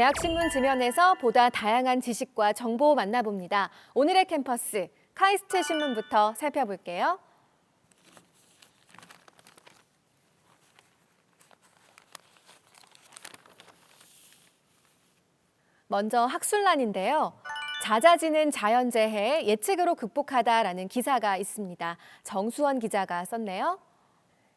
대학신문 지면에서 보다 다양한 지식과 정보 만나봅니다. 오늘의 캠퍼스 카이스트 신문부터 살펴볼게요. 먼저 학술란인데요. 잦아지는 자연재해 예측으로 극복하다라는 기사가 있습니다. 정수원 기자가 썼네요.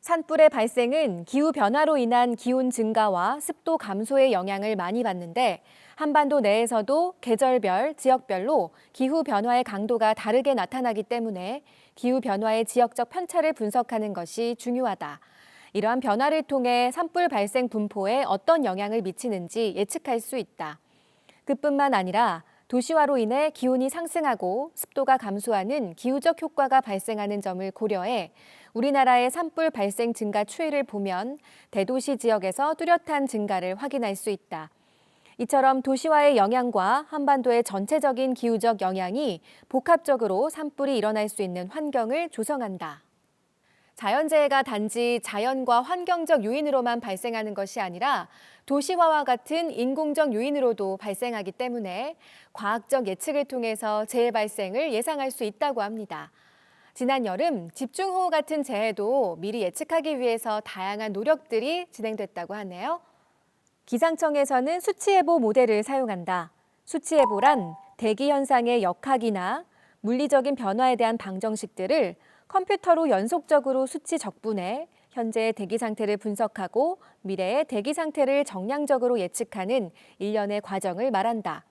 산불의 발생은 기후 변화로 인한 기온 증가와 습도 감소의 영향을 많이 받는데 한반도 내에서도 계절별, 지역별로 기후 변화의 강도가 다르게 나타나기 때문에 기후 변화의 지역적 편차를 분석하는 것이 중요하다. 이러한 변화를 통해 산불 발생 분포에 어떤 영향을 미치는지 예측할 수 있다. 그뿐만 아니라 도시화로 인해 기온이 상승하고 습도가 감소하는 기후적 효과가 발생하는 점을 고려해 우리나라의 산불 발생 증가 추이를 보면 대도시 지역에서 뚜렷한 증가를 확인할 수 있다. 이처럼 도시화의 영향과 한반도의 전체적인 기후적 영향이 복합적으로 산불이 일어날 수 있는 환경을 조성한다. 자연재해가 단지 자연과 환경적 요인으로만 발생하는 것이 아니라 도시화와 같은 인공적 요인으로도 발생하기 때문에 과학적 예측을 통해서 재해 발생을 예상할 수 있다고 합니다. 지난 여름 집중호우 같은 재해도 미리 예측하기 위해서 다양한 노력들이 진행됐다고 하네요. 기상청에서는 수치예보 모델을 사용한다. 수치예보란 대기 현상의 역학이나 물리적인 변화에 대한 방정식들을 컴퓨터로 연속적으로 수치 적분해 현재의 대기 상태를 분석하고 미래의 대기 상태를 정량적으로 예측하는 일련의 과정을 말한다.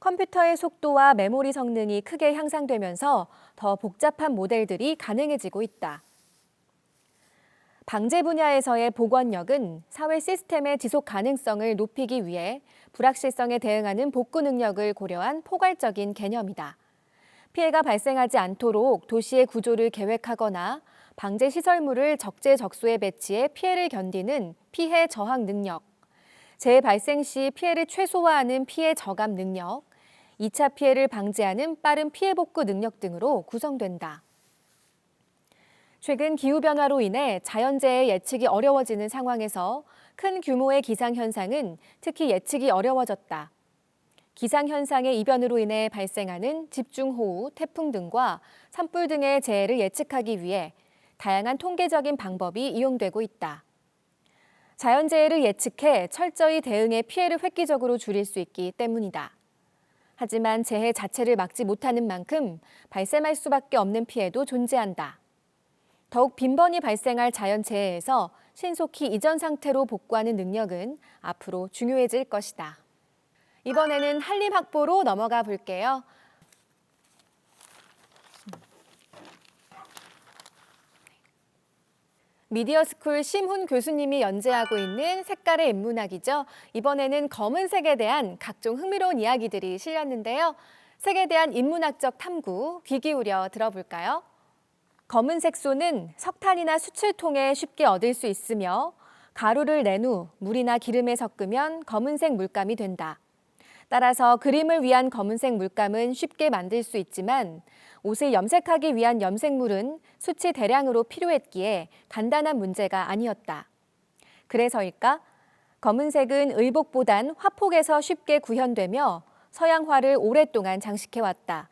컴퓨터의 속도와 메모리 성능이 크게 향상되면서 더 복잡한 모델들이 가능해지고 있다. 방제 분야에서의 복원력은 사회 시스템의 지속 가능성을 높이기 위해 불확실성에 대응하는 복구 능력을 고려한 포괄적인 개념이다. 피해가 발생하지 않도록 도시의 구조를 계획하거나 방제 시설물을 적재적소에 배치해 피해를 견디는 피해 저항 능력, 재해 발생 시 피해를 최소화하는 피해 저감 능력, 2차 피해를 방지하는 빠른 피해 복구 능력 등으로 구성된다. 최근 기후변화로 인해 자연재해 예측이 어려워지는 상황에서 큰 규모의 기상현상은 특히 예측이 어려워졌다. 기상현상의 이변으로 인해 발생하는 집중호우, 태풍 등과 산불 등의 재해를 예측하기 위해 다양한 통계적인 방법이 이용되고 있다. 자연재해를 예측해 철저히 대응해 피해를 획기적으로 줄일 수 있기 때문이다. 하지만 재해 자체를 막지 못하는 만큼 발생할 수밖에 없는 피해도 존재한다. 더욱 빈번히 발생할 자연재해에서 신속히 이전 상태로 복구하는 능력은 앞으로 중요해질 것이다. 이번에는 한림 확보로 넘어가 볼게요. 미디어스쿨 심훈 교수님이 연재하고 있는 색깔의 인문학이죠. 이번에는 검은색에 대한 각종 흥미로운 이야기들이 실렸는데요. 색에 대한 인문학적 탐구 귀 기울여 들어볼까요? 검은 색소는 석탄이나 수출통에 쉽게 얻을 수 있으며 가루를 낸 후 물이나 기름에 섞으면 검은색 물감이 된다. 따라서 그림을 위한 검은색 물감은 쉽게 만들 수 있지만 옷을 염색하기 위한 염색물은 수치 대량으로 필요했기에 간단한 문제가 아니었다. 그래서일까? 검은색은 의복보단 화폭에서 쉽게 구현되며 서양화를 오랫동안 장식해왔다.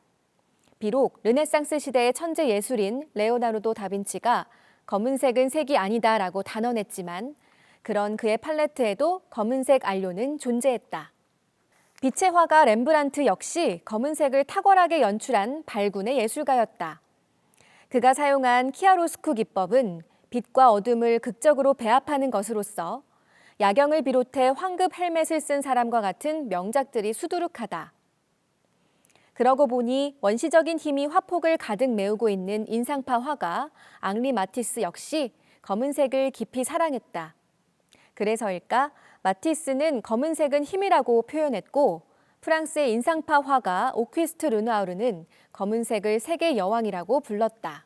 비록 르네상스 시대의 천재 예술인 레오나르도 다빈치가 검은색은 색이 아니다라고 단언했지만 그런 그의 팔레트에도 검은색 안료는 존재했다. 빛의 화가 렘브란트 역시 검은색을 탁월하게 연출한 발군의 예술가였다. 그가 사용한 키아로스쿠 기법은 빛과 어둠을 극적으로 배합하는 것으로서 야경을 비롯해 황급 헬멧을 쓴 사람과 같은 명작들이 수두룩하다. 그러고 보니 원시적인 힘이 화폭을 가득 메우고 있는 인상파 화가 앙리 마티스 역시 검은색을 깊이 사랑했다. 그래서일까 마티스는 검은색은 힘이라고 표현했고 프랑스의 인상파 화가 오퀴스트 르누아르는 검은색을 세계 여왕이라고 불렀다.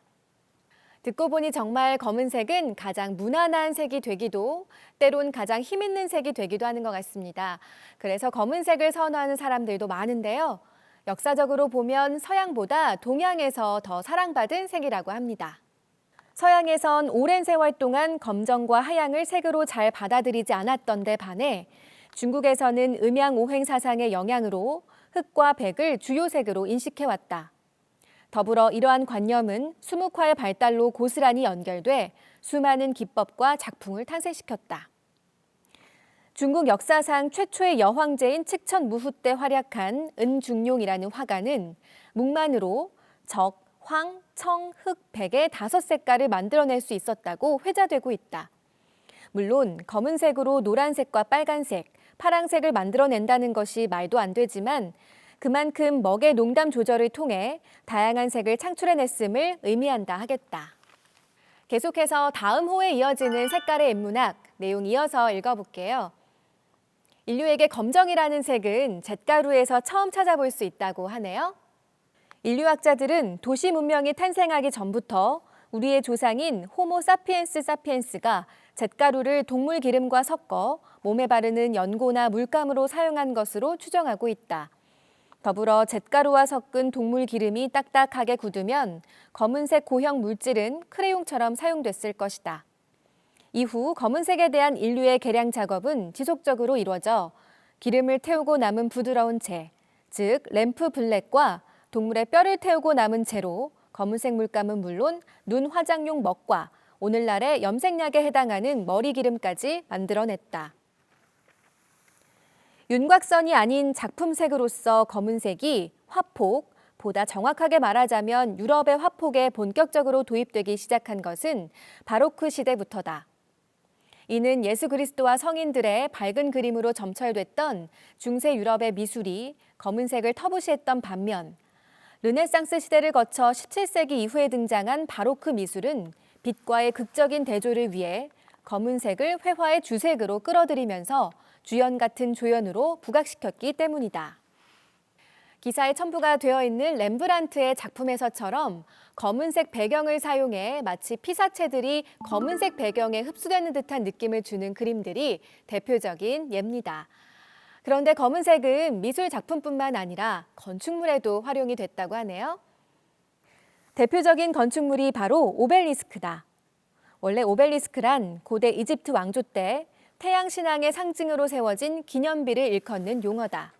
듣고 보니 정말 검은색은 가장 무난한 색이 되기도 때론 가장 힘있는 색이 되기도 하는 것 같습니다. 그래서 검은색을 선호하는 사람들도 많은데요. 역사적으로 보면 서양보다 동양에서 더 사랑받은 색이라고 합니다. 서양에선 오랜 세월 동안 검정과 하양을 색으로 잘 받아들이지 않았던 데 반해 중국에서는 음양 오행 사상의 영향으로 흑과 백을 주요 색으로 인식해왔다. 더불어 이러한 관념은 수묵화의 발달로 고스란히 연결돼 수많은 기법과 작품을 탄생시켰다. 중국 역사상 최초의 여황제인 칙천 무후 때 활약한 은중용이라는 화가는 묵만으로 적, 황, 청, 흑, 백의 다섯 색깔을 만들어낼 수 있었다고 회자되고 있다. 물론 검은색으로 노란색과 빨간색, 파랑색을 만들어낸다는 것이 말도 안 되지만 그만큼 먹의 농담 조절을 통해 다양한 색을 창출해냈음을 의미한다 하겠다. 계속해서 다음 호에 이어지는 색깔의 인문학 내용 이어서 읽어볼게요. 인류에게 검정이라는 색은 잿가루에서 처음 찾아볼 수 있다고 하네요. 인류학자들은 도시 문명이 탄생하기 전부터 우리의 조상인 호모 사피엔스 사피엔스가 잿가루를 동물 기름과 섞어 몸에 바르는 연고나 물감으로 사용한 것으로 추정하고 있다. 더불어 잿가루와 섞은 동물 기름이 딱딱하게 굳으면 검은색 고형 물질은 크레용처럼 사용됐을 것이다. 이후 검은색에 대한 인류의 개량 작업은 지속적으로 이루어져 기름을 태우고 남은 부드러운 재, 즉 램프 블랙과 동물의 뼈를 태우고 남은 재로 검은색 물감은 물론 눈 화장용 먹과 오늘날의 염색약에 해당하는 머리 기름까지 만들어냈다. 윤곽선이 아닌 작품색으로서 검은색이 화폭, 보다 정확하게 말하자면 유럽의 화폭에 본격적으로 도입되기 시작한 것은 바로크 시대부터다. 이는 예수 그리스도와 성인들의 밝은 그림으로 점철됐던 중세 유럽의 미술이 검은색을 터부시했던 반면 르네상스 시대를 거쳐 17세기 이후에 등장한 바로크 미술은 빛과의 극적인 대조를 위해 검은색을 회화의 주색으로 끌어들이면서 주연 같은 조연으로 부각시켰기 때문이다. 기사에 첨부가 되어 있는 렘브란트의 작품에서처럼 검은색 배경을 사용해 마치 피사체들이 검은색 배경에 흡수되는 듯한 느낌을 주는 그림들이 대표적인 예입니다. 그런데 검은색은 미술 작품뿐만 아니라 건축물에도 활용이 됐다고 하네요. 대표적인 건축물이 바로 오벨리스크다. 원래 오벨리스크란 고대 이집트 왕조 때 태양 신앙의 상징으로 세워진 기념비를 일컫는 용어다.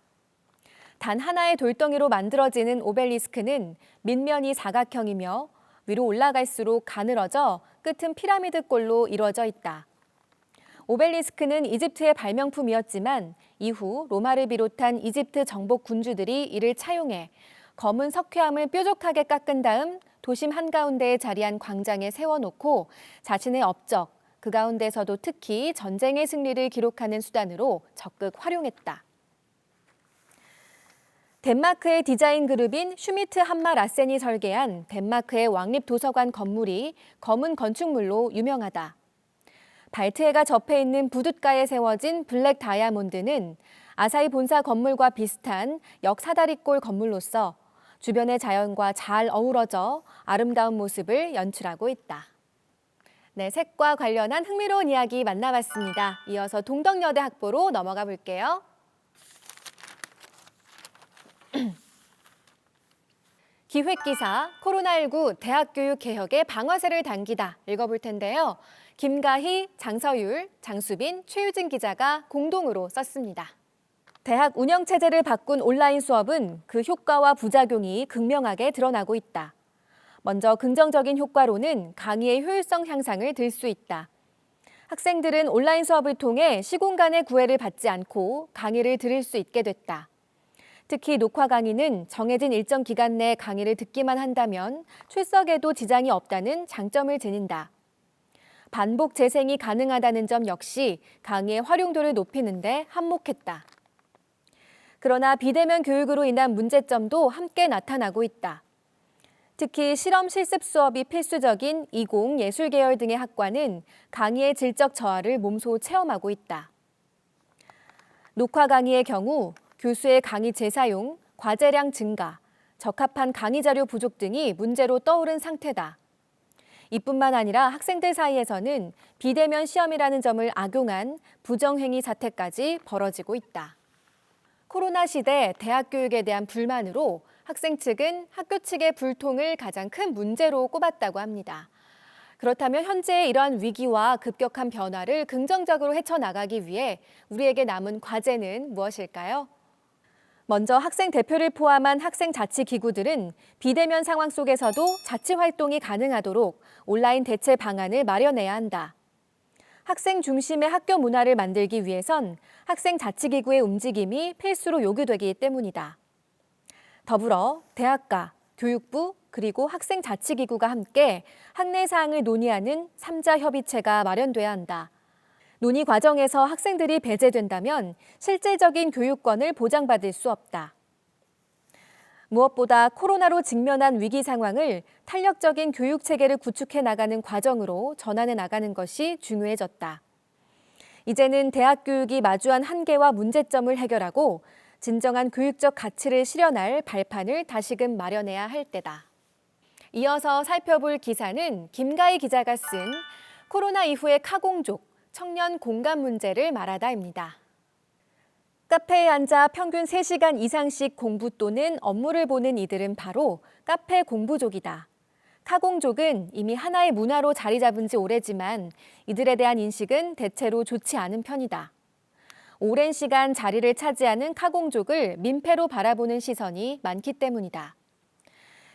단 하나의 돌덩이로 만들어지는 오벨리스크는 밑면이 사각형이며 위로 올라갈수록 가늘어져 끝은 피라미드꼴로 이루어져 있다. 오벨리스크는 이집트의 발명품이었지만 이후 로마를 비롯한 이집트 정복 군주들이 이를 차용해 검은 석회암을 뾰족하게 깎은 다음 도심 한가운데에 자리한 광장에 세워놓고 자신의 업적, 그 가운데서도 특히 전쟁의 승리를 기록하는 수단으로 적극 활용했다. 덴마크의 디자인 그룹인 슈미트 한마 라센이 설계한 덴마크의 왕립 도서관 건물이 검은 건축물로 유명하다. 발트해가 접해 있는 부둣가에 세워진 블랙 다이아몬드는 아사히 본사 건물과 비슷한 역사다리꼴 건물로서 주변의 자연과 잘 어우러져 아름다운 모습을 연출하고 있다. 네, 색과 관련한 흥미로운 이야기 만나봤습니다. 이어서 동덕여대 학보로 넘어가 볼게요. 기획기사 코로나19 대학 교육 개혁의 방아쇠를 당기다 읽어볼 텐데요. 김가희, 장서율, 장수빈, 최유진 기자가 공동으로 썼습니다. 대학 운영 체제를 바꾼 온라인 수업은 그 효과와 부작용이 극명하게 드러나고 있다. 먼저 긍정적인 효과로는 강의의 효율성 향상을 들 수 있다. 학생들은 온라인 수업을 통해 시공간의 구애를 받지 않고 강의를 들을 수 있게 됐다. 특히 녹화 강의는 정해진 일정 기간 내 강의를 듣기만 한다면 출석에도 지장이 없다는 장점을 지닌다. 반복 재생이 가능하다는 점 역시 강의의 활용도를 높이는데 한몫했다. 그러나 비대면 교육으로 인한 문제점도 함께 나타나고 있다. 특히 실험 실습 수업이 필수적인 이공 예술 계열 등의 학과는 강의의 질적 저하를 몸소 체험하고 있다. 녹화 강의의 경우 교수의 강의 재사용, 과제량 증가, 적합한 강의 자료 부족 등이 문제로 떠오른 상태다. 이뿐만 아니라 학생들 사이에서는 비대면 시험이라는 점을 악용한 부정행위 사태까지 벌어지고 있다. 코로나 시대 대학 교육에 대한 불만으로 학생 측은 학교 측의 불통을 가장 큰 문제로 꼽았다고 합니다. 그렇다면 현재의 이러한 위기와 급격한 변화를 긍정적으로 헤쳐나가기 위해 우리에게 남은 과제는 무엇일까요? 먼저 학생 대표를 포함한 학생 자치 기구들은 비대면 상황 속에서도 자치 활동이 가능하도록 온라인 대체 방안을 마련해야 한다. 학생 중심의 학교 문화를 만들기 위해선 학생 자치 기구의 움직임이 필수로 요구되기 때문이다. 더불어 대학가, 교육부, 그리고 학생 자치 기구가 함께 학내 사항을 논의하는 삼자 협의체가 마련돼야 한다. 논의 과정에서 학생들이 배제된다면 실질적인 교육권을 보장받을 수 없다. 무엇보다 코로나로 직면한 위기 상황을 탄력적인 교육 체계를 구축해 나가는 과정으로 전환해 나가는 것이 중요해졌다. 이제는 대학 교육이 마주한 한계와 문제점을 해결하고 진정한 교육적 가치를 실현할 발판을 다시금 마련해야 할 때다. 이어서 살펴볼 기사는 김가희 기자가 쓴 코로나 이후의 카공족, 청년 공간 문제를 말하다입니다. 카페에 앉아 평균 3시간 이상씩 공부 또는 업무를 보는 이들은 바로 카페 공부족이다. 카공족은 이미 하나의 문화로 자리 잡은 지 오래지만 이들에 대한 인식은 대체로 좋지 않은 편이다. 오랜 시간 자리를 차지하는 카공족을 민폐로 바라보는 시선이 많기 때문이다.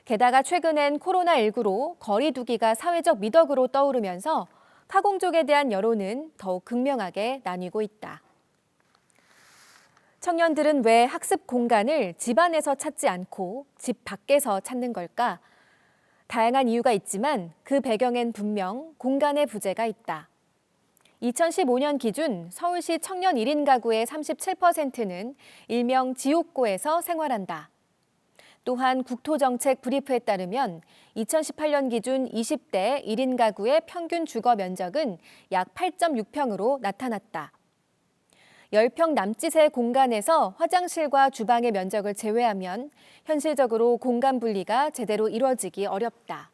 게다가 최근엔 코로나19로 거리두기가 사회적 미덕으로 떠오르면서 카공족에 대한 여론은 더욱 극명하게 나뉘고 있다. 청년들은 왜 학습 공간을 집 안에서 찾지 않고 집 밖에서 찾는 걸까? 다양한 이유가 있지만 그 배경엔 분명 공간의 부재가 있다. 2015년 기준 서울시 청년 1인 가구의 37%는 일명 지옥고에서 생활한다. 또한 국토정책 브리프에 따르면 2018년 기준 20대 1인 가구의 평균 주거 면적은 약 8.6평으로 나타났다. 10평 남짓의 공간에서 화장실과 주방의 면적을 제외하면 현실적으로 공간 분리가 제대로 이루어지기 어렵다.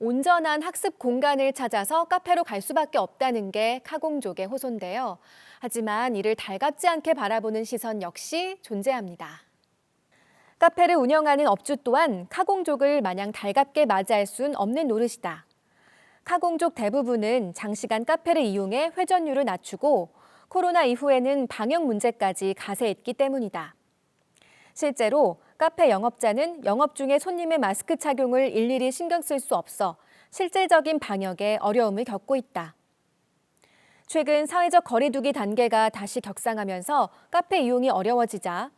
온전한 학습 공간을 찾아서 카페로 갈 수밖에 없다는 게 카공족의 호소인데요. 하지만 이를 달갑지 않게 바라보는 시선 역시 존재합니다. 카페를 운영하는 업주 또한 카공족을 마냥 달갑게 맞이할 순 없는 노릇이다. 카공족 대부분은 장시간 카페를 이용해 회전율을 낮추고 코로나 이후에는 방역 문제까지 가세했기 때문이다. 실제로 카페 영업자는 영업 중에 손님의 마스크 착용을 일일이 신경 쓸 수 없어 실질적인 방역에 어려움을 겪고 있다. 최근 사회적 거리두기 단계가 다시 격상하면서 카페 이용이 어려워지자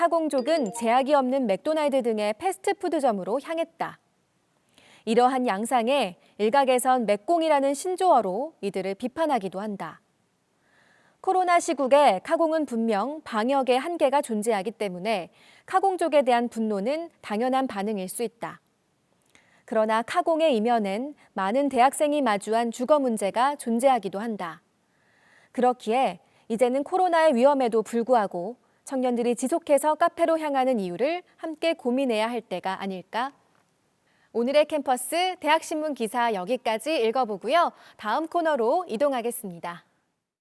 카공족은 제약이 없는 맥도날드 등의 패스트푸드점으로 향했다. 이러한 양상에 일각에선 맥공이라는 신조어로 이들을 비판하기도 한다. 코로나 시국에 카공은 분명 방역의 한계가 존재하기 때문에 카공족에 대한 분노는 당연한 반응일 수 있다. 그러나 카공의 이면엔 많은 대학생이 마주한 주거 문제가 존재하기도 한다. 그렇기에 이제는 코로나의 위험에도 불구하고 청년들이 지속해서 카페로 향하는 이유를 함께 고민해야 할 때가 아닐까? 오늘의 캠퍼스 대학신문 기사 여기까지 읽어보고요. 다음 코너로 이동하겠습니다.